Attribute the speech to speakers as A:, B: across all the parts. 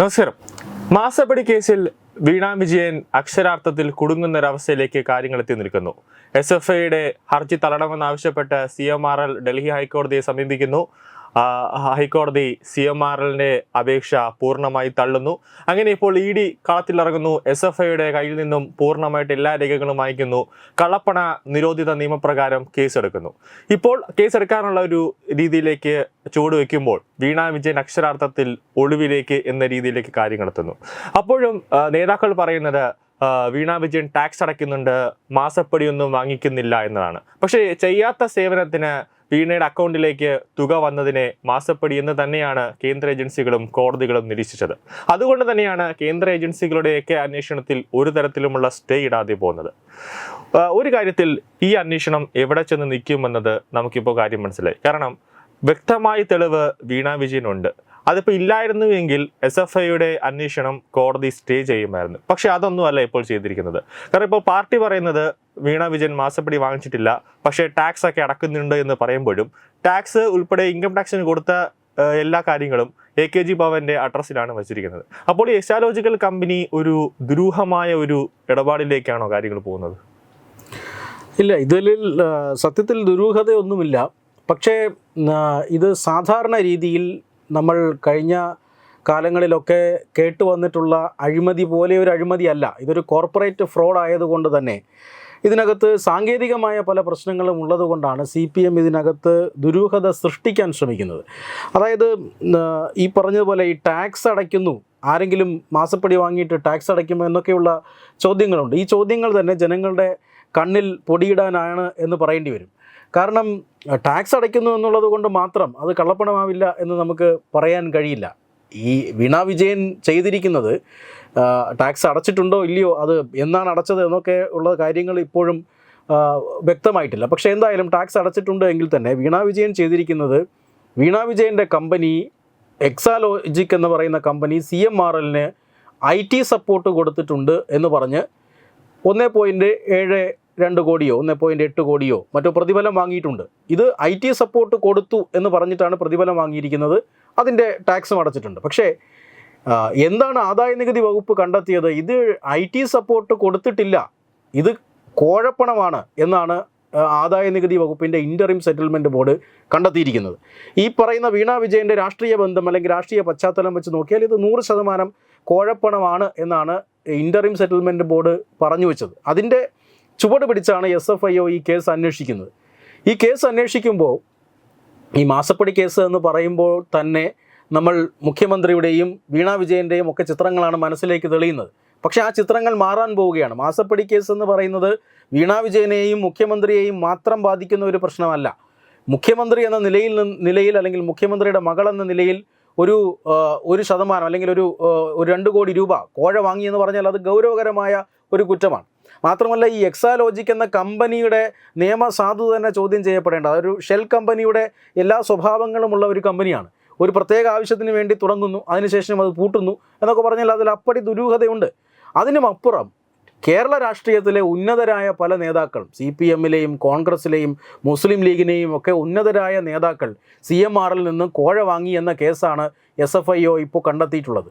A: നമസ്കാരം. മാസപ്പടി കേസിൽ വീണ വിജയൻ അക്ഷരാർത്ഥത്തിൽ കുടുങ്ങുന്നൊരവസ്ഥയിലേക്ക് കാര്യങ്ങൾ എത്തി നിൽക്കുന്നു. എസ് എഫ് ഐയുടെ ഹർജി തള്ളണമെന്നാവശ്യപ്പെട്ട് C M R L Delhi ഹൈക്കോടതിയെ സമീപിക്കുന്നു. ഹൈക്കോടതി സി എം ആർ എല്ലിന്റെ അപേക്ഷ പൂർണമായി തള്ളുന്നു. അങ്ങനെ ഇപ്പോൾ ഇ ഡി കളത്തിലിറങ്ങുന്നു. എസ് എഫ് ഐയുടെ കയ്യിൽ നിന്നും പൂർണമായിട്ട് എല്ലാ രേഖകളും വാങ്ങിക്കുന്നു കള്ളപ്പണ നിരോധിത നിയമപ്രകാരം കേസെടുക്കുന്നു. ഇപ്പോൾ കേസെടുക്കാനുള്ള ഒരു രീതിയിലേക്ക് ചുവട് വയ്ക്കുമ്പോൾ വീണ വിജയൻ അക്ഷരാർത്ഥത്തിൽ ഒളിവിലേക്ക് എന്ന രീതിയിലേക്ക് കാര്യങ്ങൾ എത്തുന്നു. അപ്പോഴും നേതാക്കൾ പറയുന്നത് വീണ വിജയൻ ടാക്സ് അടയ്ക്കുന്നുണ്ട് മാസപ്പടിയൊന്നും വാങ്ങിക്കുന്നില്ല എന്നതാണ്. പക്ഷേ ചെയ്യാത്ത സേവനത്തിന് വീണയുടെ അക്കൗണ്ടിലേക്ക് തുക വന്നതിനെ മാസപ്പടി എന്ന് തന്നെയാണ് കേന്ദ്ര ഏജൻസികളും കോടതികളും നിരീക്ഷിച്ചത്. അതുകൊണ്ട് തന്നെയാണ് കേന്ദ്ര ഏജൻസികളുടെയൊക്കെ അന്വേഷണത്തിൽ ഒരു തരത്തിലുമുള്ള സ്റ്റേ ഇടാതെ പോകുന്നത്. ഒരു കാര്യത്തിൽ ഈ അന്വേഷണം എവിടെ ചെന്ന് നിൽക്കുമെന്നത് നമുക്കിപ്പോൾ കാര്യം മനസ്സിലായി. കാരണം വ്യക്തമായ തെളിവ് വീണ വിജയനുണ്ട്. അതിപ്പോൾ ഇല്ലായിരുന്നു എങ്കിൽ എസ് എഫ് ഐയുടെ അന്വേഷണം കോടതി സ്റ്റേ ചെയ്യുമായിരുന്നു. പക്ഷേ അതൊന്നുമല്ല ഇപ്പോൾ ചെയ്തിരിക്കുന്നത്. കാരണം ഇപ്പോൾ പാർട്ടി പറയുന്നത് വീണ വിജയൻ മാസപ്പടി വാങ്ങിച്ചിട്ടില്ല പക്ഷേ ടാക്സ് ഒക്കെ അടക്കുന്നുണ്ട് എന്ന് പറയുമ്പോഴും ടാക്സ് ഉൾപ്പെടെ ഇൻകം ടാക്സിന് കൊടുത്ത എല്ലാ കാര്യങ്ങളും എ കെ ജി ഭവന്റെ അഡ്രസ്സിലാണ് വെച്ചിരിക്കുന്നത്. അപ്പോൾ ഈ എസ്റ്റാലോജിക്കൽ കമ്പനി ഒരു ദുരൂഹമായ ഒരു ഇടപാടിലേക്കാണോ കാര്യങ്ങൾ പോകുന്നത്?
B: ഇല്ല ഇതിൽ സത്യത്തിൽ ദുരൂഹതയൊന്നുമില്ല. പക്ഷേ ഇത് സാധാരണ രീതിയിൽ നമ്മൾ കഴിഞ്ഞ കാലങ്ങളിലൊക്കെ കേട്ടു വന്നിട്ടുള്ള അഴിമതി പോലെ ഒരു അഴിമതിയല്ല. ഇതൊരു കോർപ്പറേറ്റ് ഫ്രോഡ് ആയതുകൊണ്ട് തന്നെ. ഇതിനകത്ത് സാങ്കേതികമായ പല പ്രശ്നങ്ങളും ഉള്ളതുകൊണ്ടാണ് സി പി എം ഇതിനകത്ത് ദുരൂഹത സൃഷ്ടിക്കാൻ ശ്രമിക്കുന്നത്. അതായത് ഈ പറഞ്ഞതുപോലെ ഈ ടാക്സ് അടയ്ക്കുന്നു. ആരെങ്കിലും മാസപ്പടി വാങ്ങിയിട്ട് ടാക്സ് അടയ്ക്കുമോ എന്നൊക്കെയുള്ള ചോദ്യങ്ങളുണ്ട്. ഈ ചോദ്യങ്ങൾ തന്നെ ജനങ്ങളുടെ കണ്ണിൽ പൊടിയിടാനാണ് എന്ന് പറയേണ്ടി വരും. കാരണം ടാക്സ് അടയ്ക്കുന്നു എന്നുള്ളത് കൊണ്ട് മാത്രം അത് കള്ളപ്പണമാവില്ല എന്ന് നമുക്ക് പറയാൻ കഴിയില്ല. ഈ വീണ വിജയൻ ചെയ്തിരിക്കുന്നത് ടാക്സ് അടച്ചിട്ടുണ്ടോ ഇല്ലയോ അത് എന്നാണ് അടച്ചത് എന്നൊക്കെ ഉള്ള കാര്യങ്ങൾ ഇപ്പോഴും വ്യക്തമായിട്ടില്ല. പക്ഷേ എന്തായാലും ടാക്സ് അടച്ചിട്ടുണ്ട് എങ്കിൽ തന്നെ വീണ വിജയൻ ചെയ്തിരിക്കുന്നത് വീണ വിജയന്റെ കമ്പനി എക്സാലോജിക് എന്ന് പറയുന്ന കമ്പനി സി എം ആർ എല്ലിന് ഐ ടി സപ്പോർട്ട് കൊടുത്തിട്ടുണ്ട് എന്ന് പറഞ്ഞ് ഒന്നേ പോയിന്റ് ഏഴ് രണ്ട് കോടിയോ ഒന്ന് പോയിന്റ് എട്ട് കോടിയോ മറ്റോ പ്രതിഫലം വാങ്ങിയിട്ടുണ്ട്. ഇത് ഐ ടി സപ്പോർട്ട് കൊടുത്തു എന്ന് പറഞ്ഞിട്ടാണ് പ്രതിഫലം വാങ്ങിയിരിക്കുന്നത്. അതിന്റെ ടാക്സും അടച്ചിട്ടുണ്ട്. പക്ഷേ എന്താണ് ആദായ നികുതി വകുപ്പ് കണ്ടെത്തിയത്? ഇത് ഐ ടി സപ്പോർട്ട് കൊടുത്തിട്ടില്ല. ഇത് കോഴപ്പണമാണ് എന്നാണ് ആദായ നികുതി വകുപ്പിന്റെ ഇന്ററിം സെറ്റിൽമെന്റ് ബോർഡ് കണ്ടെത്തിയിരിക്കുന്നത്. ഈ പറയുന്ന വീണ വിജയന്റെ രാഷ്ട്രീയ ബന്ധം അല്ലെങ്കിൽ രാഷ്ട്രീയ പശ്ചാത്തലം വെച്ച് നോക്കിയാൽ ഇത് നൂറ് ശതമാനം കോഴപ്പണമാണ് എന്നാണ് ഇന്ററിം സെറ്റിൽമെന്റ് ബോർഡ് പറഞ്ഞു വെച്ചത്. അതിന്റെ ചുവട് പിടിച്ചാണ് എസ് എഫ് ഐ ഒ ഈ കേസ് അന്വേഷിക്കുന്നത്. ഈ കേസ് അന്വേഷിക്കുമ്പോൾ ഈ മാസപ്പടി കേസ് എന്ന് പറയുമ്പോൾ തന്നെ നമ്മൾ മുഖ്യമന്ത്രിയുടെയും വീണ വിജയന്റെയും ഒക്കെ ചിത്രങ്ങളാണ് മനസ്സിലേക്ക് തെളിയുന്നത്. പക്ഷേ ആ ചിത്രങ്ങൾ മാറാൻ പോവുകയാണ്. മാസപ്പടി കേസ് എന്ന് പറയുന്നത് വീണ വിജയനെയും മുഖ്യമന്ത്രിയെയും മാത്രം ബാധിക്കുന്ന ഒരു പ്രശ്നമല്ല. മുഖ്യമന്ത്രി എന്ന നിലയിൽ നിലയിൽ അല്ലെങ്കിൽ മുഖ്യമന്ത്രിയുടെ മകൾ എന്ന നിലയിൽ ഒരു ഒരു ശതമാനം അല്ലെങ്കിൽ ഒരു ഒരു രണ്ട് കോടി രൂപ കോഴ വാങ്ങിയെന്ന് പറഞ്ഞാൽ അത് ഗൗരവകരമായ ഒരു കുറ്റമാണ്. മാത്രമല്ല ഈ എക്സാലോജിക് എന്ന കമ്പനിയുടെ നിയമസാധുത തന്നെ ചോദ്യം ചെയ്യപ്പെടേണ്ട അതൊരു ഷെൽ കമ്പനിയുടെ എല്ലാ സ്വഭാവങ്ങളുമുള്ള ഒരു കമ്പനിയാണ്. ഒരു പ്രത്യേക ആവശ്യത്തിന് വേണ്ടി തുടങ്ങുന്നു അതിനുശേഷം അത് പൂട്ടുന്നു എന്നൊക്കെ പറഞ്ഞാൽ അതിൽ അപ്പടി ദുരൂഹതയുണ്ട്. അതിനുമപ്പുറം കേരള രാഷ്ട്രീയത്തിലെ ഉന്നതരായ പല നേതാക്കളും സി പി എമ്മിലെയും കോൺഗ്രസിലെയും മുസ്ലിം ലീഗിനെയും ഒക്കെ ഉന്നതരായ നേതാക്കൾ സി എം ആറിൽ നിന്ന് കോഴ വാങ്ങി എന്ന കേസാണ് എസ് എഫ് ഐ ഒ ഇപ്പോൾ കണ്ടെത്തിയിട്ടുള്ളത്.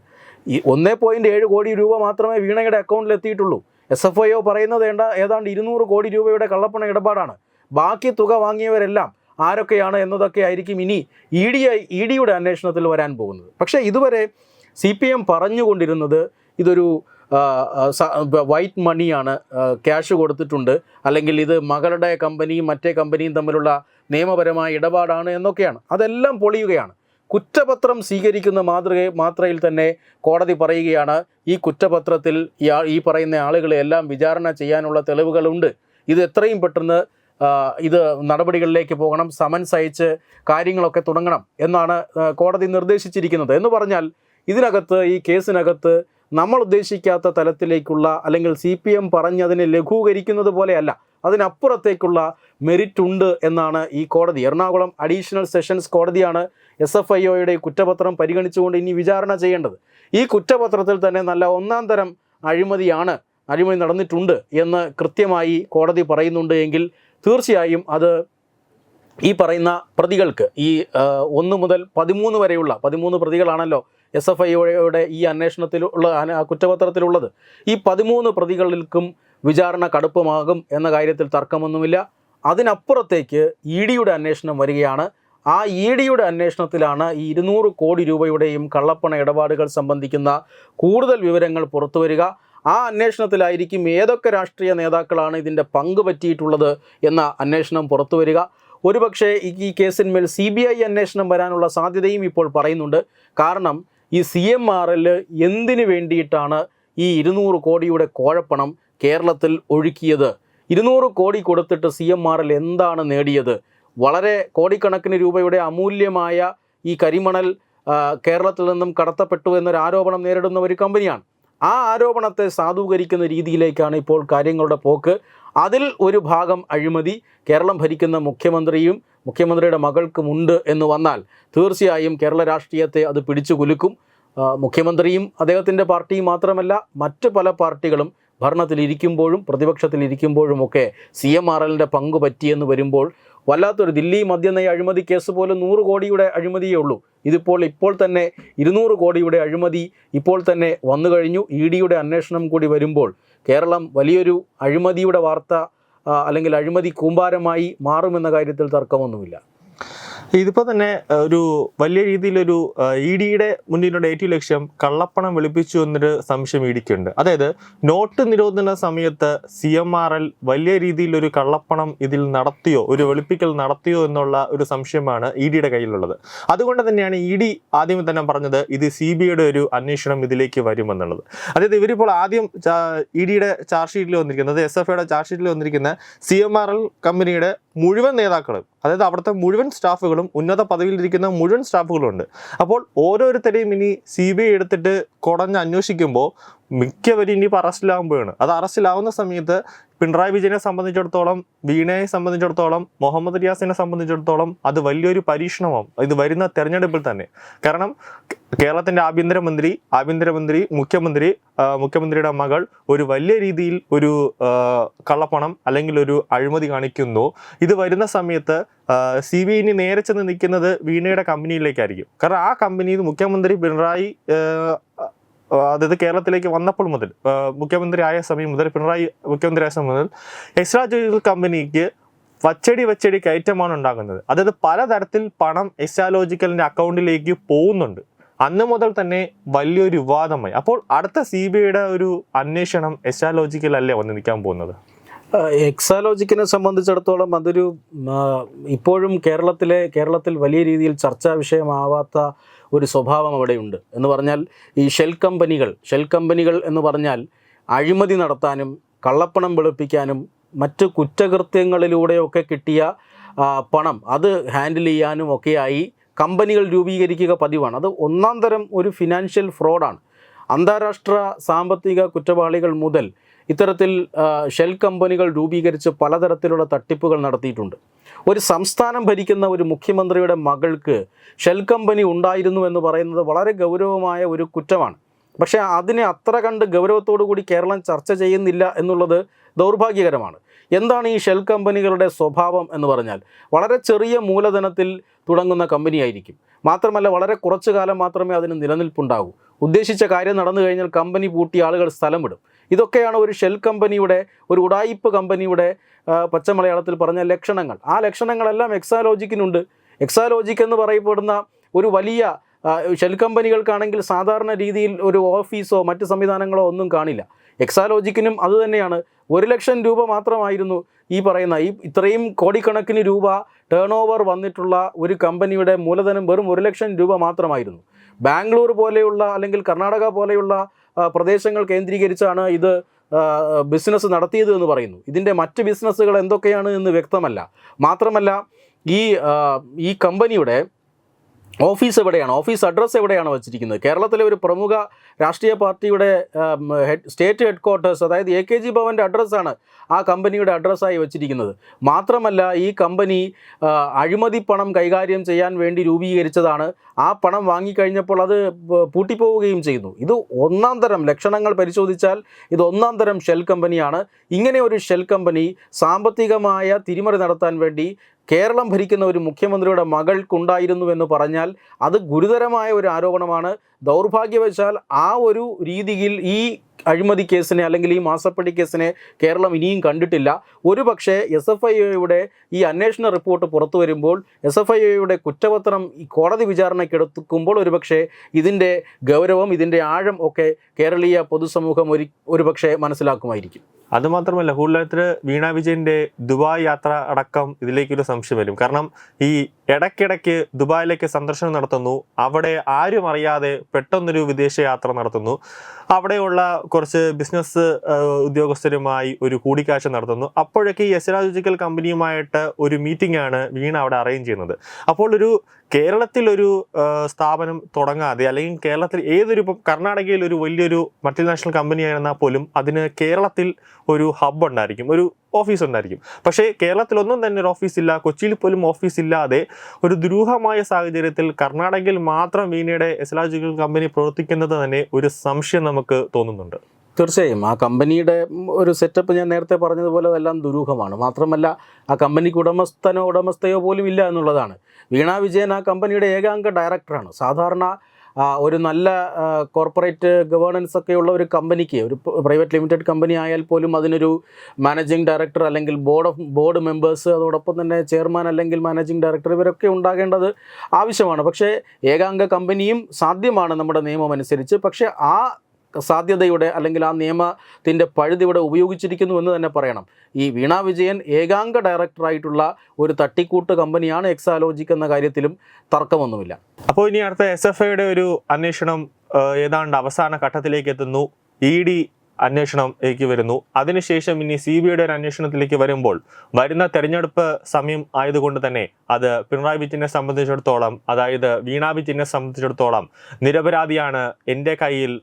B: ഈ ഒന്നേ പോയിന്റ് ഏഴ് കോടി രൂപ മാത്രമേ വീണയുടെ അക്കൗണ്ടിൽ എത്തിയിട്ടുള്ളൂ. എസ് എഫ് ഐ ഒ പറയുന്നത് ഏതാണ്ട് ഇരുന്നൂറ് കോടി രൂപയുടെ കള്ളപ്പണ ഇടപാടാണ്. ബാക്കി തുക വാങ്ങിയവരെല്ലാം ആരൊക്കെയാണ് എന്നതൊക്കെ ആയിരിക്കും ഇനി ഇ ഡി ഐ ഇ ഡിയുടെ അന്വേഷണത്തിൽ വരാൻ പോകുന്നത്. പക്ഷേ ഇതുവരെ സി പി എം പറഞ്ഞുകൊണ്ടിരുന്നത് ഇതൊരു വൈറ്റ് മണിയാണ് ക്യാഷ് കൊടുത്തിട്ടുണ്ട് അല്ലെങ്കിൽ ഇത് മകളുടെ കമ്പനിയും മറ്റേ കമ്പനിയും തമ്മിലുള്ള നിയമപരമായ ഇടപാടാണ് എന്നൊക്കെയാണ്. അതെല്ലാം പൊളിയുകയാണ്. കുറ്റപത്രം സ്വീകരിക്കുന്ന മാതൃക മാത്രയിൽ തന്നെ കോടതി പറയുകയാണ് ഈ കുറ്റപത്രത്തിൽ ഈ പറയുന്ന ആളുകളെ എല്ലാം വിചാരണ ചെയ്യാനുള്ള തെളിവുകളുണ്ട്. ഇത് എത്രയും പെട്ടെന്ന് ഇത് നടപടികളിലേക്ക് പോകണം സമൻസ് അയച്ച് കാര്യങ്ങളൊക്കെ തുടങ്ങണം എന്നാണ് കോടതി നിർദ്ദേശിച്ചിരിക്കുന്നത്. എന്ന് പറഞ്ഞാൽ ഇതിനകത്ത് ഈ കേസിനകത്ത് നമ്മൾ ഉദ്ദേശിക്കാത്ത തലത്തിലേക്കുള്ള അല്ലെങ്കിൽ സി പി എം പറഞ്ഞതിനെ ലഘൂകരിക്കുന്നത് പോലെയല്ല അതിനപ്പുറത്തേക്കുള്ള മെറിറ്റ് ഉണ്ട് എന്നാണ് ഈ കോടതി. എറണാകുളം അഡീഷണൽ സെഷൻസ് കോടതിയാണ് എസ് എഫ് ഐ ഒയുടെ കുറ്റപത്രം പരിഗണിച്ചുകൊണ്ട് ഇനി വിചാരണ ചെയ്യേണ്ടത്. ഈ കുറ്റപത്രത്തിൽ തന്നെ നല്ല ഒന്നാം തരം അഴിമതിയാണ് അഴിമതി നടന്നിട്ടുണ്ട് എന്ന് കൃത്യമായി കോടതി പറയുന്നുണ്ട് എങ്കിൽ തീർച്ചയായും അത് ഈ പറയുന്ന പ്രതികൾക്ക് ഈ ഒന്ന് മുതൽ പതിമൂന്ന് വരെയുള്ള പതിമൂന്ന് പ്രതികളാണല്ലോ എസ് എഫ് ഐയുടെ ഈ അന്വേഷണത്തിലുള്ള അന- കുറ്റപത്രത്തിലുള്ളത്. ഈ പതിമൂന്ന് പ്രതികൾക്കും വിചാരണ കടുപ്പമാകും എന്ന കാര്യത്തിൽ തർക്കമൊന്നുമില്ല. അതിനപ്പുറത്തേക്ക് ഇ ഡിയുടെ അന്വേഷണം വരികയാണ്. ആ ഇ ഡിയുടെ അന്വേഷണത്തിലാണ് ഈ ഇരുന്നൂറ് കോടി രൂപയുടെയും കള്ളപ്പണ ഇടപാടുകൾ സംബന്ധിക്കുന്ന കൂടുതൽ വിവരങ്ങൾ പുറത്തുവരിക ആ അന്വേഷണത്തിലായിരിക്കും ഏതൊക്കെ രാഷ്ട്രീയ നേതാക്കളാണ് ഇതിന്റെ പങ്ക് പറ്റിയിട്ടുള്ളത് എന്ന അന്വേഷണം പുറത്തു വരിക. ഒരുപക്ഷെ ഈ കേസിന്മേൽ സി ബി ഐ അന്വേഷണം വരാനുള്ള സാധ്യതയും ഇപ്പോൾ പറയുന്നുണ്ട്. കാരണം ഈ സി എം ആർ എൽ എന്തിനു വേണ്ടിയിട്ടാണ് ഈ ഇരുന്നൂറ് കോടിയുടെ കോഴപ്പണം കേരളത്തിൽ ഒഴുക്കിയത്? ഇരുന്നൂറ് കോടി കൊടുത്തിട്ട് സി എം ആർ എൽ എന്താണ് നേടിയത്? വളരെ കോടിക്കണക്കിന് രൂപയുടെ അമൂല്യമായ ഈ കരിമണൽ കേരളത്തിൽ നിന്നും കടത്തപ്പെട്ടു എന്നൊരു ആരോപണം നേരിടുന്ന ഒരു കമ്പനിയാണ്. ആ ആരോപണത്തെ സാധൂകരിക്കുന്ന രീതിയിലേക്കാണ് ഇപ്പോൾ കാര്യങ്ങളുടെ പോക്ക്. അതിൽ ഒരു ഭാഗം അഴിമതി കേരളം ഭരിക്കുന്ന മുഖ്യമന്ത്രിയും മുഖ്യമന്ത്രിയുടെ മകൾക്കുമുണ്ട് എന്ന് വന്നാൽ തീർച്ചയായും കേരള രാഷ്ട്രീയത്തെ അത് പിടിച്ചു കുലുക്കും. മുഖ്യമന്ത്രിയും അദ്ദേഹത്തിന്റെ പാർട്ടിയും മാത്രമല്ല മറ്റ് പല പാർട്ടികളും ഭരണത്തിലിരിക്കുമ്പോഴും പ്രതിപക്ഷത്തിലിരിക്കുമ്പോഴുമൊക്കെ സി എം ആർ എല്ലിന്റെ പങ്ക് പറ്റിയെന്ന് വരുമ്പോൾ വല്ലാത്തൊരു ദില്ലി മദ്യനയ അഴിമതി കേസ് പോലും നൂറ് കോടിയുടെ അഴിമതിയേ ഉള്ളൂ. ഇതിപ്പോൾ ഇപ്പോൾ തന്നെ ഇരുന്നൂറ് കോടിയുടെ അഴിമതി ഇപ്പോൾ തന്നെ വന്നു കഴിഞ്ഞു. ഇ ഡിയുടെ അന്വേഷണം കൂടി വരുമ്പോൾ കേരളം വലിയൊരു അഴിമതിയുടെ വാർത്ത അല്ലെങ്കിൽ അഴിമതി കൂമ്പാരമായി മാറുമെന്ന കാര്യത്തിൽ തർക്കമൊന്നുമില്ല.
A: ഇതിപ്പോ തന്നെ ഒരു വലിയ രീതിയിലൊരു ഇ ഡിയുടെ മുന്നിലുള്ള ഏറ്റവും ലക്ഷ്യം കള്ളപ്പണം വെളുപ്പിച്ചു എന്നൊരു സംശയം ഇ ഡിക്കുണ്ട്. അതായത് നോട്ട് നിരോധന സമയത്ത് സി എം ആർ എൽ വലിയ രീതിയിലൊരു കള്ളപ്പണം ഇതിൽ നടത്തിയോ ഒരു വെളുപ്പിക്കൽ നടത്തിയോ എന്നുള്ള ഒരു സംശയമാണ് ഇ ഡിയുടെ കയ്യിലുള്ളത്. അതുകൊണ്ട് തന്നെയാണ് ഇ ഡി ആദ്യം തന്നെ പറഞ്ഞത് ഇത് സി ബി ഐയുടെ ഒരു അന്വേഷണം ഇതിലേക്ക് വരുമെന്നുള്ളത്. അതായത് ഇവരിപ്പോൾ ആദ്യം ഇ ഡിയുടെ ചാർജ് ഷീറ്റിൽ വന്നിരിക്കുന്നത് എസ് എഫ് ഐയുടെ ചാർജ് ഷീറ്റിൽ വന്നിരിക്കുന്ന സി എം ആർ എൽ കമ്പനിയുടെ മുഴുവൻ നേതാക്കളും അതായത് അവിടുത്തെ മുഴുവൻ സ്റ്റാഫുകളും ഉന്നത പദവിയിലിരിക്കുന്ന മുഴുവൻ സ്റ്റാഫുകളും ഉണ്ട് അപ്പോൾ ഓരോരുത്തരെയും ഇനി സി ബി ഐ എടുത്തിട്ട് കുടഞ്ഞ് അന്വേഷിക്കുമ്പോൾ മിക്കവരും ഇനിയിപ്പോൾ അറസ്റ്റിലാകുമ്പോഴാണ് അത് അറസ്റ്റിലാവുന്ന സമയത്ത് പിണറായി വിജയനെ സംബന്ധിച്ചിടത്തോളം വീണയെ സംബന്ധിച്ചിടത്തോളം മുഹമ്മദ് റിയാസിനെ സംബന്ധിച്ചിടത്തോളം അത് വലിയൊരു പരീക്ഷണമാവും. ഇത് വരുന്ന തെരഞ്ഞെടുപ്പിൽ തന്നെ. കാരണം കേരളത്തിന്റെ ആഭ്യന്തരമന്ത്രി ആഭ്യന്തരമന്ത്രി മുഖ്യമന്ത്രി മുഖ്യമന്ത്രിയുടെ മകൾ ഒരു വലിയ രീതിയിൽ ഒരു കള്ളപ്പണം അല്ലെങ്കിൽ ഒരു അഴിമതി കാണിക്കുന്നു. ഇത് വരുന്ന സമയത്ത് സി ബി ഐ നേരെ ചെന്ന് നിൽക്കുന്നത് വീണയുടെ കമ്പനിയിലേക്കായിരിക്കും. കാരണം ആ കമ്പനി മുഖ്യമന്ത്രി പിണറായി അതായത് കേരളത്തിലേക്ക് വന്നപ്പോൾ മുതൽ മുഖ്യമന്ത്രി ആയ സമയം മുതൽ പിണറായി മുഖ്യമന്ത്രി ആയ സമയം മുതൽ എക്സ്ട്രാ ജുഡീഷ്യൽ കമ്പനിക്ക് വച്ചടി വച്ചടി കയറ്റമാണ് ഉണ്ടാകുന്നത്. അതായത് പലതരത്തിൽ പണം എക്സാലോജിക്കലിന്റെ അക്കൗണ്ടിലേക്ക് പോകുന്നുണ്ട്. അന്ന് മുതൽ തന്നെ വലിയൊരു വിവാദമായി. അപ്പോൾ അടുത്ത സി ബി ഐയുടെ ഒരു അന്വേഷണം എസ്റ്റാലോജിക്കൽ അല്ലേ വന്ന് നിൽക്കാൻ പോകുന്നത്?
B: എക്സാലോജിക്കിനെ സംബന്ധിച്ചിടത്തോളം അതൊരു ഇപ്പോഴും കേരളത്തിലെ കേരളത്തിൽ വലിയ രീതിയിൽ ചർച്ചാ വിഷയമാവാത്ത ഒരു സ്വഭാവം അവിടെയുണ്ട്. എന്ന് പറഞ്ഞാൽ ഈ ഷെൽ കമ്പനികൾ ഷെൽ കമ്പനികൾ എന്ന് പറഞ്ഞാൽ അഴിമതി നടത്താനും കള്ളപ്പണം വെളുപ്പിക്കാനും മറ്റ് കുറ്റകൃത്യങ്ങളിലൂടെയൊക്കെ കിട്ടിയ പണം അത് ഹാൻഡിൽ ചെയ്യാനും ഒക്കെയായി കമ്പനികൾ രൂപീകരിക്കുക പതിവാണ്. അത് ഒന്നാം തരം ഒരു ഫിനാൻഷ്യൽ ഫ്രോഡാണ്. അന്താരാഷ്ട്ര സാമ്പത്തിക കുറ്റവാളികൾ മുതൽ ഇത്തരത്തിൽ ഷെൽ കമ്പനികൾ രൂപീകരിച്ച് പലതരത്തിലുള്ള തട്ടിപ്പുകൾ നടത്തിയിട്ടുണ്ട്. ഒരു സംസ്ഥാനം ഭരിക്കുന്ന ഒരു മുഖ്യമന്ത്രിയുടെ മകൾക്ക് ഷെൽ കമ്പനി ഉണ്ടായിരുന്നു എന്ന് പറയുന്നത് വളരെ ഗൗരവമായ ഒരു കുറ്റമാണ്. പക്ഷേ അതിനെ അത്ര കണ്ട് ഗൗരവത്തോടു കൂടി കേരളം ചർച്ച ചെയ്യുന്നില്ല എന്നുള്ളത് ദൗർഭാഗ്യകരമാണ്. എന്താണ് ഈ ഷെൽ കമ്പനികളുടെ സ്വഭാവം എന്ന് പറഞ്ഞാൽ വളരെ ചെറിയ മൂലധനത്തിൽ തുടങ്ങുന്ന കമ്പനിയായിരിക്കും. മാത്രമല്ല വളരെ കുറച്ചു കാലം മാത്രമേ അതിന് നിലനിൽപ്പുണ്ടാകൂ. ഉദ്ദേശിച്ച കാര്യം നടന്നു കഴിഞ്ഞാൽ കമ്പനി പൂട്ടി ആളുകൾ സ്ഥലം വിടും ഇതൊക്കെയാണ് ഒരു ഷെൽ കമ്പനിയുടെ ഒരു ഉടായിപ്പ് കമ്പനിയുടെ പച്ചമലയാളത്തിൽ പറഞ്ഞ ലക്ഷണങ്ങൾ. ആ ലക്ഷണങ്ങളെല്ലാം എക്സാലോജിക്കിനുണ്ട്. എക്സാലോജിക് എന്ന് പറയപ്പെടുന്ന ഒരു വലിയ ഷെൽ കമ്പനികൾക്കാണെങ്കിൽ സാധാരണ രീതിയിൽ ഒരു ഓഫീസോ മറ്റ് സംവിധാനങ്ങളോ ഒന്നും കാണില്ല. എക്സാലോജിക്കിനും അത് തന്നെയാണ്. ഒരു ലക്ഷം രൂപ മാത്രമായിരുന്നു ഈ പറയുന്ന ഈ ഇത്രയും കോടിക്കണക്കിന് രൂപ ടേൺ ഓവർ വന്നിട്ടുള്ള ഒരു കമ്പനിയുടെ മൂലധനം വെറും ഒരു ലക്ഷം രൂപ മാത്രമായിരുന്നു. ബാംഗ്ലൂർ പോലെയുള്ള അല്ലെങ്കിൽ കർണാടക പോലെയുള്ള പ്രദേശങ്ങൾ കേന്ദ്രീകരിച്ചാണ് ഇത് ബിസിനസ് നടത്തിയത് എന്ന് പറയുന്നു. ഇതിന്റെ മറ്റ് ബിസിനസ്സുകൾ എന്തൊക്കെയാണ് എന്ന് വ്യക്തമല്ല. മാത്രമല്ല ഈ ഈ കമ്പനിയുടെ ഓഫീസ് എവിടെയാണ്? ഓഫീസ് അഡ്രസ്സ് എവിടെയാണ് വച്ചിരിക്കുന്നത്? കേരളത്തിലെ ഒരു പ്രമുഖ രാഷ്ട്രീയ പാർട്ടിയുടെ ഹെഡ് സ്റ്റേറ്റ് ഹെഡ് ക്വാർട്ടേഴ്സ് അതായത് എ കെ ജി ഭവന്റെ അഡ്രസ്സാണ് ആ കമ്പനിയുടെ അഡ്രസ്സായി വച്ചിരിക്കുന്നത്. മാത്രമല്ല ഈ കമ്പനി അഴിമതി പണം കൈകാര്യം ചെയ്യാൻ വേണ്ടി രൂപീകരിച്ചതാണ്. ആ പണം വാങ്ങിക്കഴിഞ്ഞപ്പോൾ അത് പൂട്ടിപ്പോവുകയും ചെയ്യുന്നു ഇത് ഒന്നാം തരം ലക്ഷണങ്ങൾ പരിശോധിച്ചാൽ ഇത് ഒന്നാം തരം ഷെൽ കമ്പനിയാണ്. ഇങ്ങനെ ഒരു ഷെൽ കമ്പനി സാമ്പത്തികമായ തിരിമറി നടത്താൻ വേണ്ടി കേരളം ഭരിക്കുന്ന ഒരു മുഖ്യമന്ത്രിയുടെ മകൾക്കുണ്ടായിരുന്നു എന്ന് പറഞ്ഞാൽ അത് ഗുരുതരമായ ഒരു ആരോപണമാണ്. ദൗർഭാഗ്യവശാൽ ആ ഒരു രീതിയിൽ ഈ അഴിമതി കേസിനെ അല്ലെങ്കിൽ ഈ മാസപ്പടി കേസിനെ കേരളം ഇനിയും കണ്ടിട്ടില്ല. ഒരു പക്ഷേ എസ് എഫ് ഐ ഒയുടെ ഈ അന്വേഷണ റിപ്പോർട്ട് പുറത്തു വരുമ്പോൾ എസ് എഫ് ഐ ഒയുടെ കുറ്റപത്രം ഈ കോടതി വിചാരണയ്ക്കെടുക്കുമ്പോൾ ഒരുപക്ഷെ ഇതിന്റെ ഗൗരവം ഇതിന്റെ ആഴം ഒക്കെ കേരളീയ പൊതുസമൂഹം ഒരു ഒരുപക്ഷെ മനസ്സിലാക്കുമായിരിക്കും.
A: അതുമാത്രമല്ല കൂടുതലത്തിൽ വീണ വിജയന്റെ ദുബായ് യാത്ര അടക്കം ഇതിലേക്കൊരു സംശയം വരും. കാരണം ഈ ഇടയ്ക്കിടയ്ക്ക് ദുബായിലേക്ക് സന്ദർശനം നടത്തുന്നു. അവിടെ ആരും അറിയാതെ പെട്ടെന്നൊരു വിദേശയാത്ര നടത്തുന്നു. അവിടെയുള്ള കുറച്ച് ബിസിനസ് ഉദ്യോഗസ്ഥരുമായി ഒരു കൂടിക്കാഴ്ച നടത്തുന്നു. അപ്പോഴൊക്കെ ഈ എസ്രാജിക്കൽ കമ്പനിയുമായിട്ട് ഒരു മീറ്റിംഗ് ആണ് വീണ അവിടെ അറേഞ്ച് ചെയ്യുന്നത്. അപ്പോൾ ഒരു കേരളത്തിൽ ഒരു സ്ഥാപനം തുടങ്ങാതെ അല്ലെങ്കിൽ കേരളത്തിൽ ഏതൊരു ഇപ്പം കർണാടകയിൽ ഒരു വലിയൊരു മൾട്ടിനാഷണൽ കമ്പനി ആയിരുന്നാൽ പോലും അതിന് കേരളത്തിൽ ഒരു ഹബ് ഉണ്ടായിരിക്കും ഒരു ഓഫീസ് ഉണ്ടായിരിക്കും. പക്ഷേ കേരളത്തിൽ ഒന്നും തന്നെ ഒരു ഓഫീസ് ഇല്ല കൊച്ചിയിൽ പോലും ഓഫീസ് ഇല്ലാതെ ഒരു ദുരൂഹമായ സാഹചര്യത്തിൽ കർണാടകയിൽ മാത്രം വീണയുടെ എസ്ലാജിക്കൽ കമ്പനി പ്രവർത്തിക്കുന്നത് തന്നെ ഒരു സംശയം നമുക്ക് തോന്നുന്നുണ്ട്.
B: തീർച്ചയായും. ആ കമ്പനിയുടെ ഒരു സെറ്റപ്പ് ഞാൻ നേരത്തെ പറഞ്ഞതുപോലെ അതെല്ലാം ദുരൂഹമാണ്. മാത്രമല്ല ആ കമ്പനിക്ക് ഉടമസ്ഥനോ ഉടമസ്ഥയോ പോലും ഇല്ല എന്നുള്ളതാണ്. വീണ വിജയൻ ആ കമ്പനിയുടെ ഏകാംഗ ഡയറക്ടറാണ് സാധാരണ ഒരു നല്ല കോർപ്പറേറ്റ് ഗവേണൻസ് ഒക്കെ ഉള്ള ഒരു കമ്പനിക്ക് ഒരു പ്രൈവറ്റ് ലിമിറ്റഡ് കമ്പനി ആയാൽ പോലും അതിനൊരു മാനേജിംഗ് ഡയറക്ടർ അല്ലെങ്കിൽ ബോർഡ് ഓഫ് ബോർഡ് മെമ്പേഴ്സ് അതോടൊപ്പം തന്നെ ചെയർമാൻ അല്ലെങ്കിൽ മാനേജിംഗ് ഡയറക്ടർ ഇവരൊക്കെ ഉണ്ടാകേണ്ടത് ആവശ്യമാണ്. പക്ഷേ ഏകാംഗ കമ്പനിയും സാധ്യമാണ് നമ്മുടെ നിയമം അനുസരിച്ച് പക്ഷേ ആ സാധ്യതയുടെ അല്ലെങ്കിൽ ആ നിയമത്തിന്റെ പഴുതി ഇവിടെ ഉപയോഗിച്ചിരിക്കുന്നു എന്ന് തന്നെ പറയണം. ഈ വീണ വിജയൻ ഏകാംഗ ഡയറക്ടറായിട്ടുള്ള ഒരു തട്ടിക്കൂട്ട് കമ്പനിയാണ് എക്സാലോജിക് എന്ന കാര്യത്തിലും തർക്കമൊന്നുമില്ല.
A: അപ്പോൾ ഇനി അടുത്ത എസ് എഫ് ഐയുടെ ഒരു അന്വേഷണം ഏതാണ്ട് അവസാന ഘട്ടത്തിലേക്ക് എത്തുന്നു. ഇ ഡി അന്വേഷണത്തിലേക്ക് വരുന്നു. അതിനുശേഷം ഇനി സി ബി ഐയുടെ ഒരു അന്വേഷണത്തിലേക്ക് വരുമ്പോൾ വരുന്ന തെരഞ്ഞെടുപ്പ് സമയം ആയതുകൊണ്ട് തന്നെ അത് പിണറായി വിജയനെ സംബന്ധിച്ചിടത്തോളം അതായത് വീണാ വിജയനെ സംബന്ധിച്ചിടത്തോളം നിരപരാധിയാണ്. എന്റെ കയ്യിൽ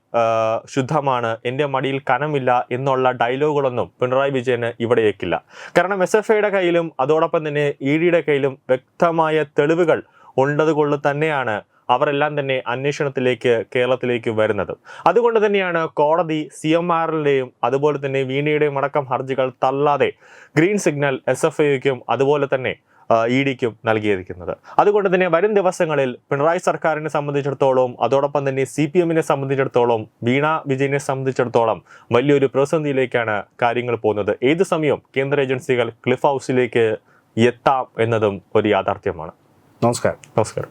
A: ശുദ്ധമാണ്. എന്റെ മടിയിൽ കനമില്ല എന്നുള്ള ഡയലോഗുകളൊന്നും പിണറായി വിജയന് ഇവിടെ ഏക്കില്ല. കാരണം എസ് എഫ് ഐയുടെ കയ്യിലും അതോടൊപ്പം തന്നെ ഇ ഡിയുടെ കയ്യിലും വ്യക്തമായ തെളിവുകൾ ഉള്ളത് കൊണ്ട് തന്നെയാണ് അവരെല്ലാം തന്നെ അന്വേഷണത്തിലേക്ക് കേരളത്തിലേക്ക് വരുന്നത്. അതുകൊണ്ട് തന്നെയാണ് കോടതി സി എം ആറിന്റെയും അതുപോലെ തന്നെ വീണയുടെയും അടക്കം ഹർജികൾ തള്ളാതെ ഗ്രീൻ സിഗ്നൽ എസ് എഫ് ഐക്കും അതുപോലെ തന്നെ ഇ ഡിക്കും നൽകിയിരിക്കുന്നത്. അതുകൊണ്ട് തന്നെ വരും ദിവസങ്ങളിൽ പിണറായി സർക്കാരിനെ സംബന്ധിച്ചിടത്തോളം അതോടൊപ്പം തന്നെ സി പി എമ്മിനെ സംബന്ധിച്ചിടത്തോളം വീണ വിജയനെ സംബന്ധിച്ചിടത്തോളം വലിയൊരു പ്രതിസന്ധിയിലേക്കാണ് കാര്യങ്ങൾ പോകുന്നത്. ഏത് സമയവും കേന്ദ്ര ഏജൻസികൾ ക്ലിഫ് ഹൗസിലേക്ക് എത്താം എന്നതും ഒരു യാഥാർത്ഥ്യമാണ്.
B: നമസ്കാരം.
A: നമസ്കാരം.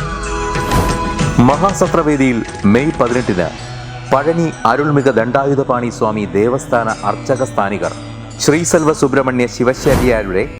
C: മഹാസത്രവേദിയിൽ മെയ് പതിനെട്ടിന് പഴനി അരുൾമിക ദണ്ഡായുധപാണി സ്വാമി ദേവസ്ഥാന അർച്ചക സ്ഥാനികർ ശ്രീസെൽവ സുബ്രഹ്മണ്യ ശിവശാരിയാരുടെ